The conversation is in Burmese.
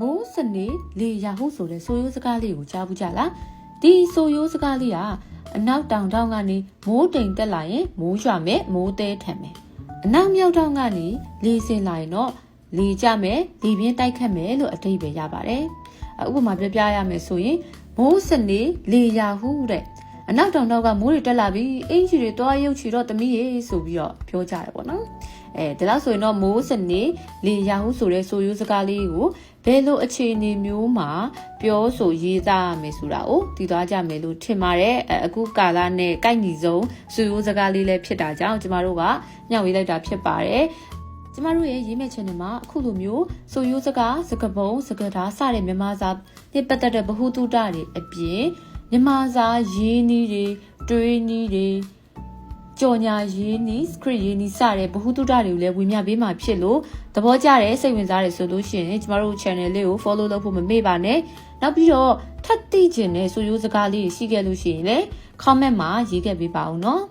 မိုးစနေလေရာဟုဆိုတဲ့ဆိုရိုးစကားလေးကိုကြားဘူးကြလားဒီဆိုရိုးစကားလေးကအနောက်တောင်တောင်ကနေမိုးတိမ်တက်လာရင်မိုးရွာမယ်မိုးသေးထန်မယ်အနောက်မြောက်တောင်ကနေလေဆင်လာရင်တော့လေကြမယ်လေပြင်းတိုက်ခတ်မယ်လို့အတိတ်ပဲရပါတယ်ဥပမာပြပြရမယ်ဆိုရင်မိုးစနေလေရာဟုတဲ့အနောက်တောင်တောင်ကမိုးတွေတက်လာပြီအင်ကြီးတွေတွားရုပ်ချီတော့တမီးရေဆိုပြီးတော့ပြောကြတယ်ပေါ့နော် အဲဒီလောက်ဆိုရင်တော့မိုးစနေလေရာဟုဆိုတဲ့ဆိုရိုးစကားလေးကိုဘယ်လိုအခြေအနေမျိုးမှာပြောဆိုရေးသားရမယ်ဆိုတာကိုသိသွားကြမယ်လို့ထင်ပါတယ်အဲအခုကာလနဲ့ကိုက်ညီဆုံးဆိုရိုးစကားလေးလည်းဖြစ်တာကြောင့်ကျမတို့ကညှောက်ရေးလိုက်တာဖြစ်ပါတယ်ကျမတို့ရဲ့ရေးမဲ့ channel မှာအခုလိုမျိုးဆိုရိုးစကားစကားပုံစကားဓာတ်စတဲ့မြန်မာစာနဲ့ပတ်သက်တဲ့ဗဟုသုတတွေအပြင်မြန်မာစာရေးနည်းတွေတွေးနည်းတွေ ကြော်ညာရေးနည်း script ရေးနည်းစတဲ့ဗဟုသုတတွေကိုလည်းဝင်မြပေးမှာဖြစ်လို့သဘောကျတယ်စိတ်ဝင်စားတယ်ဆိုလို့ရှိရင်ကျမတို့ channel လေးကို follow လုပ်ဖို့မမေ့ပါနဲ့နောက်ပြီးတော့ထပ်သိကျင်တဲ့ဆိုရိုးစကားလေးရှိခဲ့လို့ရှိရင်လည်း comment မှာရေးခဲ့ပေးပါဦးနော်